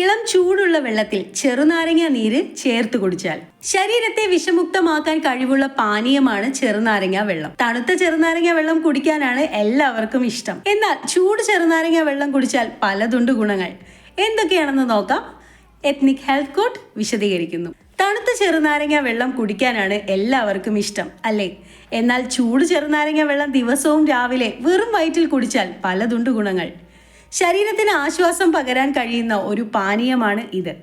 ഇളം ചൂടുള്ള വെള്ളത്തിൽ ചെറുനാരങ്ങ നീര് ചേർത്ത് കുടിച്ചാൽ ശരീരത്തെ വിഷമുക്തമാക്കാൻ കഴിവുള്ള പാനീയമാണ് ചെറുനാരങ്ങ വെള്ളം. തണുത്ത ചെറുനാരങ്ങ വെള്ളം കുടിക്കാനാണ് എല്ലാവർക്കും ഇഷ്ടം. എന്നാൽ ചൂട് ചെറുനാരങ്ങ വെള്ളം കുടിച്ചാൽ പലതുണ്ട് ഗുണങ്ങൾ. എന്തൊക്കെയാണെന്ന് നോക്കാം. എത്നിക് ഹെൽത്ത് കോട്ട് വിശദീകരിക്കുന്നു. തണുത്ത ചെറുനാരങ്ങ വെള്ളം കുടിക്കാനാണ് എല്ലാവർക്കും ഇഷ്ടം അല്ലേ? എന്നാൽ ചൂട് ചെറുനാരങ്ങ വെള്ളം ദിവസവും രാവിലെ വെറും വയറ്റിൽ കുടിച്ചാൽ പലതുണ്ട് ഗുണങ്ങൾ. ശരീരത്തിന് ആശ്വാസം പകരാൻ കഴിയുന്ന ഒരു പാനീയമാണ് ഇത്.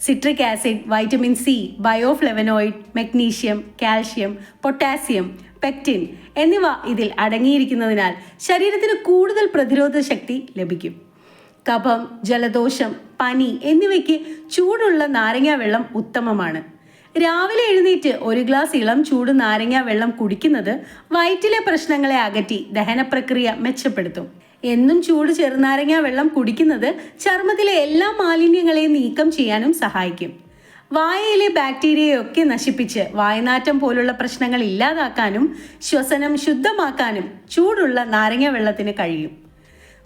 Citric acid vitamin C bioflavonoid magnesium calcium potassium pectin എന്നിവ ഇതിൽ അടങ്ങിയിരിക്കുന്നതിനാൽ ശരീരത്തിന് കൂടുതൽ പ്രതിരോധ ശക്തി ലഭിക്കും. കഫം ജലദോഷം പനി എന്നിവയ്ക്ക് ചൂടുള്ള നാരങ്ങ വെള്ളം ഉത്തമമാണ്. രാവിലെ എഴുന്നേറ്റ് ഒരു ഗ്ലാസ് ഇളം ചൂട് നാരങ്ങ വെള്ളം കുടിക്കുന്നത് വയറ്റിലെ പ്രശ്നങ്ങളെ അകറ്റി ദഹനപ്രക്രിയ മെച്ചപ്പെടുത്തും. എന്നും ചൂട് ചെറുനാരങ്ങ വെള്ളം കുടിക്കുന്നത് ചർമ്മത്തിലെ എല്ലാ മാലിന്യങ്ങളെയും നീക്കം ചെയ്യാനും സഹായിക്കും. വായയിലെ ബാക്ടീരിയയൊക്കെ നശിപ്പിച്ച് വായനാറ്റം പോലുള്ള പ്രശ്നങ്ങൾ ഇല്ലാതാക്കാനും ശ്വസനം ശുദ്ധമാക്കാനും ചൂടുള്ള നാരങ്ങ വെള്ളത്തിന് കഴിയും.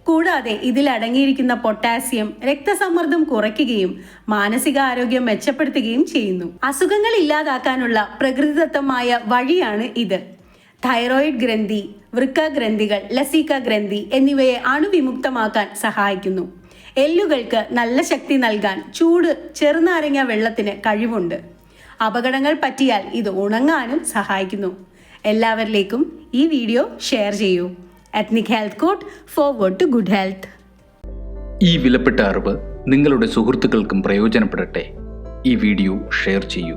കൂടാതെ ഇതിൽ അടങ്ങിയിരിക്കുന്ന പൊട്ടാസ്യം രക്തസമ്മർദ്ദം കുറയ്ക്കുകയും മാനസികാരോഗ്യം മെച്ചപ്പെടുത്തുകയും ചെയ്യുന്നു. അസുഖങ്ങൾ ഇല്ലാതാക്കാനുള്ള പ്രകൃതിദത്തമായ വഴിയാണ് ഇത്. തൈറോയിഡ് ഗ്രന്ഥി വൃക്ക ഗ്രന്ഥികൾ ലസിക ഗ്രന്ഥി എന്നിവയെ അണുവിമുക്തമാക്കാൻ സഹായിക്കുന്നു. എല്ലുകൾക്ക് നല്ല ശക്തി നൽകാൻ ചൂട് ചെറുനാരങ്ങ വെള്ളത്തിന് കഴിവുണ്ട്. അപകടങ്ങൾ പറ്റിയാൽ ഇത് ഉണങ്ങാനും സഹായിക്കുന്നു. എല്ലാവരിലേക്കും ഈ വീഡിയോ ഷെയർ ചെയ്യൂ. Ethnic health court forward to good health ഈ വിലപ്പെട്ട അറിവ് നിങ്ങളുടെ സുഹൃത്തുക്കൾക്കും പ്രയോജനപ്പെടട്ടെ. ഈ വീഡിയോ ഷെയർ ചെയ്യൂ.